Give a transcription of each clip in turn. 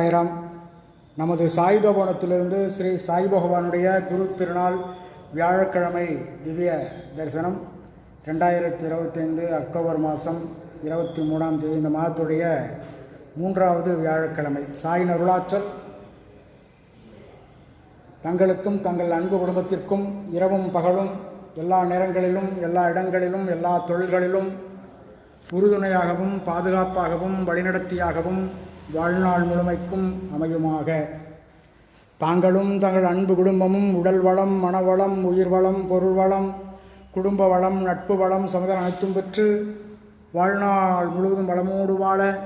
சாய்ராம் நமது சாயுதபவனத்திலிருந்து ஸ்ரீ சாய் பகவானுடைய குரு திருநாள் வியாழக்கிழமை திவ்ய தரிசனம் ரெண்டாயிரத்தி இருபத்தைந்து அக்டோபர் மாதம் இருபத்தி மூணாம் தேதி இந்த மாதத்துடைய மூன்றாவது வியாழக்கிழமை. சாயின் அருளாற்றல். தங்களுக்கும் தங்கள் அன்பு குடும்பத்திற்கும் இரவும் பகலும் எல்லா நேரங்களிலும் எல்லா இடங்களிலும் எல்லா தொழில்களிலும் உறுதுணையாகவும் பாதுகாப்பாகவும் வழிநடத்தியாகவும் வாழ்நாள் முழுமைக்கும் அமையுமாக. தாங்களும் தங்கள் அன்பு குடும்பமும் உடல் வளம் மனவளம் உயிர் வளம் பொருள் வளம் குடும்ப வளம் நட்பு வளம் சமுதாயம் அனைத்தும் பெற்று வாழ்நாள் முழுவதும் வளமோடு வாழ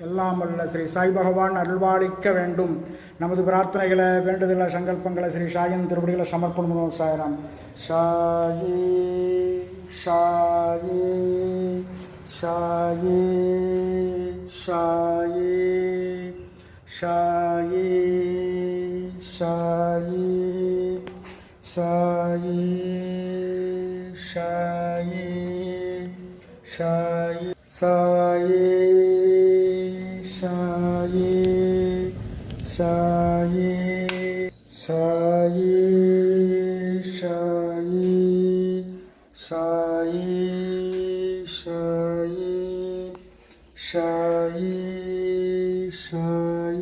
எல்லாம் வல்ல ஸ்ரீ சாய் பகவான் அருள்வாளிக்க வேண்டும். நமது பிரார்த்தனைகளை வேண்டுதலை சங்கல்பங்களை ஸ்ரீ சாயின் திருப்படிகளை சமர்ப்பணம் Sairam. Sai Sai. সায়ে সায়ে সায়ে সায়ে সায়ে সায়ে সায়ে সায়ে সায়ে সায়ে সায়ে সায়ে সায়ে Shai, Shai,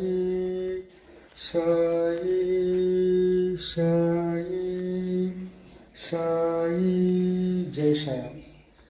Shai, Shai, Shai, Jai Shai